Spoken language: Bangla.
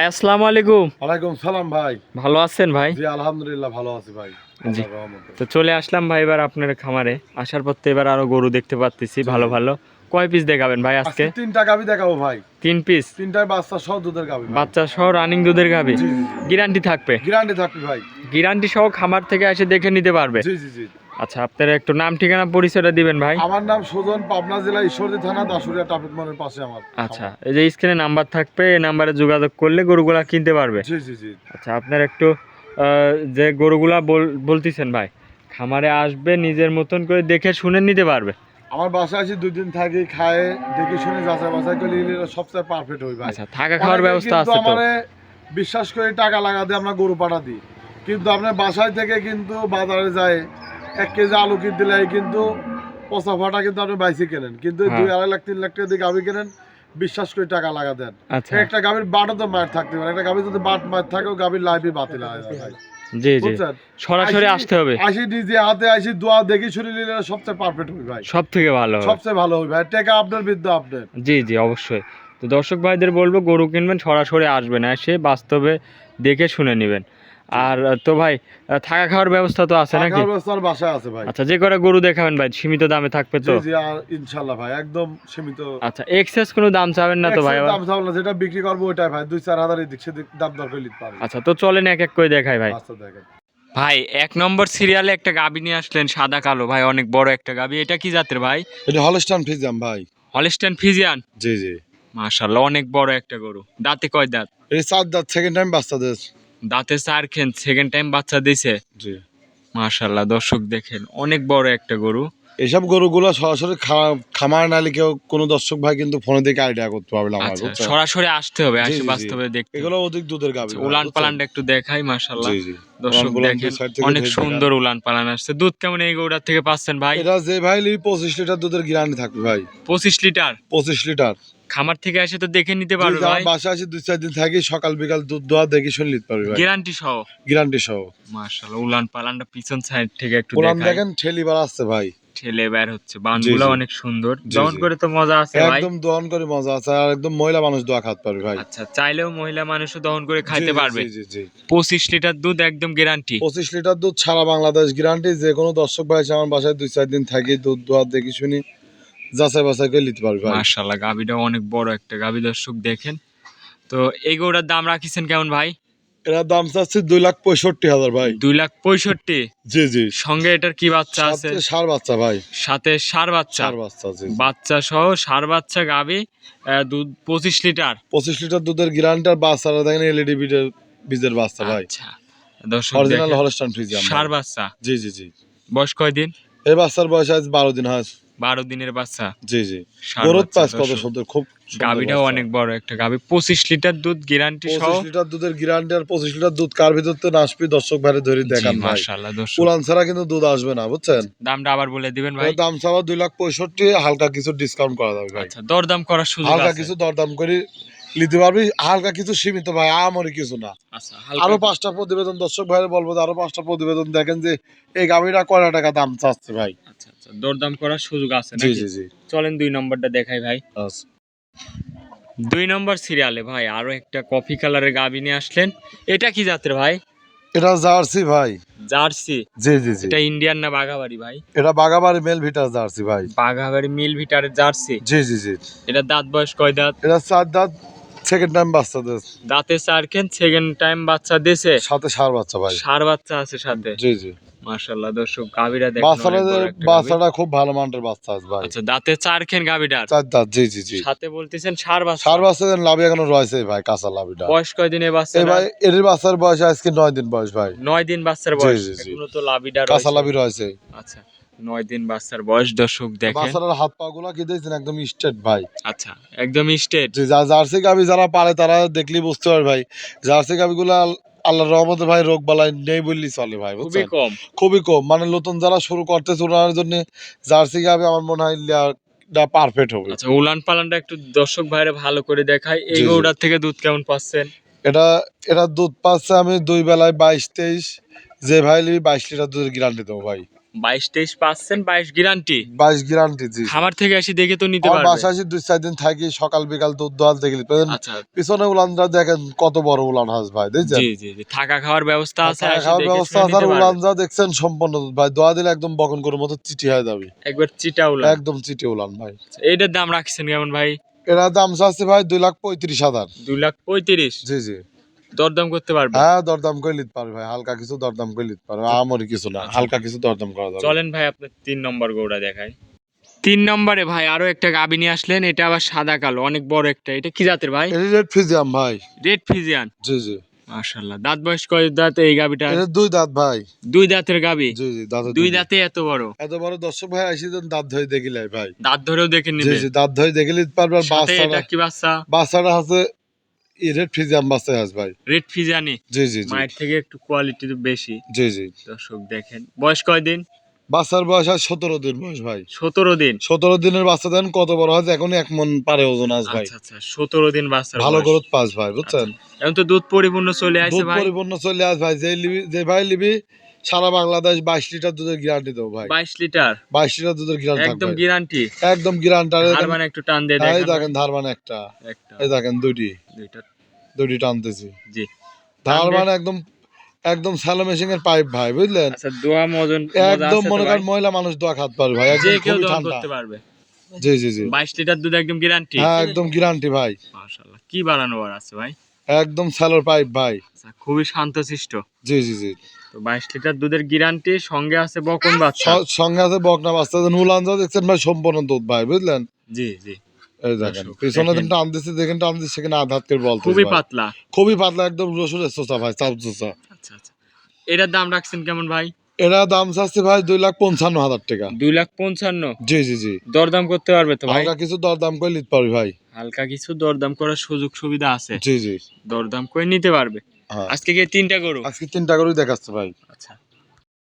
ভাই আসসালামু আলাইকুম। ওয়ালাইকুম সালাম ভাই। ভালো আছেন ভাই? জি আলহামদুলিল্লাহ ভালো আছি ভাই। জি। তো চলে আসলাম ভাই এবার আপনার খামারে। আসার পর তো এবার আরও গরু দেখতে পাচ্ছি ভালো ভালো। কয় পিস দেখাবেন ভাই আজকে? তিনটা গাবি দেখাবো ভাই। তিন পিস তিনটায় বাচ্চা সহ দুধের গাবি বাচ্চা সহ রানিং দুধের গাবি গ্যারান্টি থাকবে? গ্যারান্টি থাকবে ভাই। গ্যারান্টি সহ খামার থেকে এসে দেখে নিতে পারবে? জি জি জি। আচ্ছা আপনারা একটু নাম ঠিকানা পরিচয়টা দিবেন ভাই। আমার নাম সুজন পাবনা জেলা ঈশ্বরদী থানা দাসুরিয়া ট্রাফিক মোড়ের পাশে আমার। আচ্ছা এই যে স্ক্রিনে নাম্বার থাকবে এই নাম্বারে যোগাযোগ করলে গরুগুলা কিনতে পারবে। জি জি জি। আচ্ছা আপনার একটু যে গরুগুলা বল- বলতেছেন ভাই খামারে আসবে নিজের মতন করে দেখে শুনে নিতে পারবে। আমার বাসায় আসি দুই দিন থাকি খায় দেখে শুনে যাচাই বাছাই করে নিলে সবচেয়ে পারফেক্ট হই ভাই। আচ্ছা থাকা খাওয়ার ব্যবস্থা আছে তো? আমারে বিশ্বাস করে টাকা লাগা দিয়ে আমরা গরু পাঠা দিই। কিন্তু আপনার বাসায় থেকে কিন্তু বাজারে যায় এক কেজি আলু কিনতে দিলে কিন্তু পচা ফাটা কিন্তু আপনি বাইসে কেনেন। কিন্তু হ্যাঁ। দুই আড়াই লাখ তিন লাখ টাকা দিয়ে গাভি কেনেন বিশ্বাস করে টাকা লাগা দেন। আচ্ছা। একটা গাভীর বাটও তো মায়ের থাকতে পারে একটা গাভী যদি বাট মায়ের থাকেও গাভীর লাইফই বাতিল হয়ে যায় জি জি। সরাসরি আসতে হবে। আসি নিজে হাতে আসি দোয়া দেখি শুনে নিলে সবচেয়ে পারফেক্ট হবে ভাই। সব থেকে ভালো সবচেয়ে ভালো হবে ভাই। টাকা আপনার বিদ্যা আপনার জি জি অবশ্যই। তো দর্শক ভাইদের বলব গরু কিনবেন সরাসরি আসবেন। এসে বাস্তবে দেখে শুনে নেবেন। আর তো ভাই থাকা খাওয়ার ব্যবস্থা তো আছে নাকি? টাকার ব্যবস্থা আর বাসায় আছে ভাই। আচ্ছা যে করে গরু দেখাবেন ভাই সীমিত দামে থাকবে তো? জি আর ইনশাল্লাহ ভাই একদম সীমিত। আচ্ছা এক্সেস কোনো দাম চাবেন না তো ভাই দাম চাবো না, যেটা বিক্রি করব ওটাই ভাই দুই চার হাজার এদিক সেদিক দাম দর করে নিতে পারবে আচ্ছা তো চলেন এক এক করে দেখাই ভাই। আচ্ছা দেখেন। ভাই এক নম্বর সিরিয়ালে একটা গাবি নিয়ে আসলেন সাদা কালো ভাই অনেক বড় একটা গাবি। এটা কি জাতের ভাই? এটা হলস্টান ফিজাম ভাই। Holstein Friesian? জি জি। মাশাল্লাহ অনেক বড় একটা গরু। দাঁতে কয় দাঁত? এই চার দাঁত সেকেন্ড টাইম বাচ্চা দেশ দাঁতে চার খেন সেকেন্ড টাইম বাচ্চা দিছে। জি। মাশাল্লাহ দর্শক দেখেন অনেক বড় একটা গরু। এইসব গরুগুলো সরাসরি খামার নালে কেউ কোনো দর্শক ভাই কিন্তু ফোনে দেখে আইডিয়া করতে পারবে না আচ্ছা সরাসরি আসতে হবে আসে। বাস্তবে দেখতে এগুলো অধিক দুধের গাবি আচ্ছা, উলান পালানটা একটু দেখাই জি দর্শক দেখেন অনেক সুন্দর উলান পালান আসছে। দুধ কেমন এই গরুটার থেকে পাচ্ছেন ভাই? এটা যে ভাই লি পঁচিশ লিটার দুধের গ্যারান্টি থাকবে ভাই। পঁচিশ লিটার? পঁচিশ লিটার। খামার থেকে এসে তো দেখে নিতে পারবে যদি ভাই। বাসায় আসি দুই চার দিন থাকি সকাল বিকাল দুধ দোয়া দেখে শুনে নিতে পারবে ভাই। গ্যারান্টি সহ? গ্যারান্টি সহ। মাশাল্লাহ উলান পালানটা পিছন সাইড থেকে একটু দেখাই। দেখেন ঠেলি বার আসছে ভাই। ঠেলে বের হচ্ছে বানগুলো অনেক সুন্দর। দহন করে তো মজা আছে ভাই। একদম দহন করে মজা আছে আর একদম মহিলা মানুষ দোয়া খাতে পারবে ভাই। আচ্ছা চাইলেও মহিলা মানুষও দহন করে খাইতে পারবে। জি জি। জি পঁচিশ লিটার দুধ একদম গ্যারান্টি পঁচিশ লিটার দুধ সারা বাংলাদেশ গ্যারান্টি যে কোনো দর্শক ভাই আমার বাসায় দুই চার দিন থাকি দুধ দোয়া দেখি শুনি। যাচাই বাছাই করে নিতে পারবে ভাই। মাশাল্লাহ গাবিটা অনেক বড় একটা গাবি দর্শক দেখেন। তো এই গরুটার দাম রাখিছেন কেমন ভাই? এরা দাম চাচ্ছে দুই লাখ পঁয়ষট্টি হাজার ভাই। দুই লাখ পঁয়ষট্টি? জি জি। সঙ্গে এটার কি বাচ্চা আছে? সার বাচ্চা ভাই। সাথে সার বাচ্চা? সার বাচ্চা জি বাচ্চা সহ সার বাচ্চা গাবি দুধ পঁচিশ লিটার? পঁচিশ লিটার দুধের গ্যারান্টি আর বাচ্চারা দেখেন এলইডি বিটের বীজের বাচ্চা ভাই। আচ্ছা দর্শক অরিজিনাল দেখেন, হলস্টান ফ্রিজ সার বাচ্চা? জি জি জি। বয়স কয়দিন? এই বাচ্চার বয়স আজ বারো দিন হয়। বারো দিনের বাচ্চা। জি জি। গরুর পাঁচ কত? সুন্দর খুব গাবিটাও অনেক বড় একটা গাবি পঁচিশ লিটার দুধ গ্যারান্টি সহ। লিটার দুধের গ্যারান্টি আর পঁচিশ লিটার দুধ কার ভিতর তো নাসপি দর্শক ভাইরে ধরে দেখান ভাই। মাশাআল্লাহ দর্শক। কুরআন ছাড়া কিন্তু দুধ আসবে না বুঝছেন? দামটা আবার বলে দিবেন ভাই। দাম ছাড়া দুই লাখ পঁয়ষট্টি হালকা কিছু ডিসকাউন্ট করা যাবে ভাই। আচ্ছা দরদাম করার সুযোগ হালকা কিছু দরদাম করে। নিতে পারবি হালকা কিছু সীমিত ভাই আমারই কিছু না। আচ্ছা আরও পাঁচটা প্রতিবেদন দর্শক ভাইরে বলব আরও পাঁচটা প্রতিবেদন দেখেন যে এই কয়টা টাকা দাম চাচ্ছে ভাই? আচ্ছা আচ্ছা দরদাম করার সুযোগ আছে জি জি জি। চলেন দুই নম্বরটা দেখাই ভাই। দুই নম্বর সিরিয়ালে ভাই আরও একটা কফি কালারের গাবি নিয়ে আসলেন। এটা কি জাতের ভাই? এটা জার্সি ভাই। জার্সি? জি জি জি। এটা ইন্ডিয়ান না বাঘাবাড়ি ভাই? এটা বাগাবাড়ি মেল ভিটার জার্সি ভাই। বাঘাবাড়ি মিল ভিটারের জার্সি? জি জি জি। এটা দাঁত বয়স কয় দাঁত? এটা চার দাঁত সেকেন্ড টাইম বাচ্চা দেশ দাঁতে চার খেন সেকেন্ড টাইম বাচ্চা দিছে সাথে সার বাচ্চা ভাই। সার বাচ্চা আছে সাথে। জি জি। মাশাআল্লাহ দর্শক গাবিটা দেখেন বাচ্চাটা অনেক বড় একটা গাভী। বাচ্চাটা খুব ভালো মানের বাচ্চা আছে ভাই। আচ্ছা দাঁতে চার খেন চার দাঁত জি জি জি। সাথে বলতেছেন সার বাচ্চা। সার বাচ্চা লাভি এখনও রয়েছে ভাই কাঁচা লাভিটা। বয়স কয় বাচ্চা এই ভাই এর বাচ্চার বয়স আজকে নয় দিন বয়স ভাই। নয় দিন বাচ্চার বয়স। এখনও তো লাভিডা কাঁচা লাভি রয়েছে। আচ্ছা। নয় দিন বাচ্চার বয়স দর্শক দেখেন। বাচ্চাটার হাত পা গুলা কি দিয়েছেন একদম স্ট্রেট ভাই। আচ্ছা একদম যা- জার্সি গাভি যারা পারে তারা দেখলেই বুঝতে পারে ভাই। জার্সি গাভি গুলা আল্লাহর রহমতে ভাই রোগ বালাই নেই বললেই চলে ভাই খুবই কম। খুবই কম। মানে নতুন যারা শুরু করতে ওনার জন্য জার্সি গাভি আমার মনে হয় পারফেক্ট হবে। আচ্ছা উলান পালানটা একটু দর্শক ভাইরে ভালো করে দেখায় এই। গৌড়ার থেকে দুধ কেমন পাচ্ছেন? এটা এটা দুধ পাচ্ছে আমি দুই বেলায় বাইশ তেইশ। যে ভাই নিবি বাইশ লিটার দুধের গ্যারান্টি দেবো ভাই। বাইশ তেইশ পাচ্ছেন বাইশ গ্যারান্টি বাইশ গ্যারান্টি জি খামার থেকে এসে দেখে তো নিতে পারবে। বাসায় আসি দুই চার দিন থাকি সকাল বিকাল দুধ দোয়াল দেখলি আচ্ছা। পিছনে উলানটা দেখেন কত বড় উলান হাঁস ভাই দেখছেন? জি জি থাকা খাওয়ার ব্যবস্থা আছে থাকা খাওয়ার ব্যবস্থা আছে আর নিতে উলান পারবে। যা দেখছেন সম্পূর্ণ ভাই দোয়া দিলে একদম বকন গরুর মতো চিঠি হয়ে যাবে। একবার চিটা উলান। একদম চিঠি উলান ভাই। এইটার দাম রাখছেন কেমন ভাই? এরা দাম চাচ্ছে ভাই দুই লাখ পঁয়ত্রিশ হাজার। দুই লাখ পঁয়ত্রিশ। জি জি। দরদাম করতে পারবে? হ্যাঁ দরদাম করে নিতে পারবে ভাই। হালকা কিছু দরদাম করে নিতে পারবে। আমরি কিছু না হালকা কিছু দরদাম করা যাবে। চলেন ভাই আপনার তিন নম্বর গৌড়া দেখাই। তিন নম্বরে ভাই আরও একটা গাবি নিয়ে আসলেন। এটা আবার সাদা কালো অনেক বড় একটা। এটা কি জাতের ভাই? রেড ফিজিয়াম ভাই। রেড ফিজিয়ান জি জি। মাশাআল্লাহ। দাঁত বয়স কয় দাঁত এই গাবিটা? এটা দুই দাঁত ভাই। দুই দাঁতের গাবি? জি জি দাঁত দুই দাঁতে এত বড়? এত বড় দর্শক ভাই আসি দেন দাঁত ধরে দেখিলাই ভাই। দাঁত ধরেও দেখে নিবে জি দাঁত ধরে দেখে নিতে পারবে বাচ্চাটা এটা কি বাচ্চা? বাচ্চাটা আছে রেড বাচ্চা আছে ভাই। রেড ফিজিয়ানি জি জি জি। মায়ের থেকে একটু কোয়ালিটি বেশি। জি জি। দর্শক দেখেন। বয়স কয় দিন বাচ্চার বয়স আর সতেরো দিন বয়স ভাই। সতেরো দিন? সতেরো দিনের বাচ্চা দেন কত বড় হয়? এখন এক মন পারে ওজন আস ভাই। আচ্ছা আচ্ছা সতেরো দিন বাচ্চা ভালো গ্রোথ পাস ভাই বুঝছেন? এখন তো দুধ পরিপূর্ণ চলে দুধ ভাই। পরিপূর্ণ চলে আস ভাই। যে লিবি যে ভাই লিবি সারা বাংলাদেশ বাইশ লিটার দুধের গ্যারান্টি দেবো ভাই। বাইশ লিটার? বাইশ লিটার দুধের গ্যারান্টি একদম গ্যারান্টি একদম গ্যারান্টি মানে একটু টান দিয়ে এই দেখেন ধারবান একটা। একটা। এই দেখেন দুইটি। দুইটা দুইটি টানতেছি। জি। ধারবান একদম একদম স্যালো মেশিং এর পাইপ ভাই বুঝলেন? আচ্ছা দোয়া মজন একদম মনে করেন মহিলা মানুষ দোয়া খাত পারবে ভাই একদম খুবই ঠান্ডা। করতে পারবে। জি জি জি। বাইশ লিটার দুধ একদম গ্যারান্টি হ্যাঁ একদম গ্যারান্টি ভাই। মাশাআল্লাহ কি বাড়ানো আর আছে ভাই? একদম স্যালোর পাইপ ভাই। আচ্ছা খুবই শান্তশিষ্ট জি জি জি। তো বাইশ লিটার দুধের গ্যারান্টি সঙ্গে আছে বকন বাচ্চা। সঙ্গে আছে বকনা বাচ্চা নুলান যা দেখছেন ভাই সম্পূর্ণ দুধ ভাই বুঝলেন? জি জি। এই দেখেন পিছনে দিন টান দিচ্ছে দেখেন টান দিচ্ছে সেখানে আধ হাত করে বলতে খুবই পাতলা। খুবই পাতলা একদম রসুনের চোচা ভাই চাপ চোচা আচ্ছা আচ্ছা। এটার দাম রাখছেন কেমন ভাই? এরা দাম চাচ্ছে ভাই দুই লাখ পঞ্চান্ন হাজার টাকা। দুই লাখ পঞ্চান্ন? জি জি জি। দরদাম করতে পারবে তো ভাই? হালকা কিছু দরদাম করে নিতে পারবি ভাই। হালকা কিছু দরদাম করার সুযোগ সুবিধা আছে। জি জি। দরদাম করে নিতে পারবে। হ্যাঁ। আজকে কি তিনটা গরু? আজকে তিনটা করেই দেখাচ্ছে ভাই।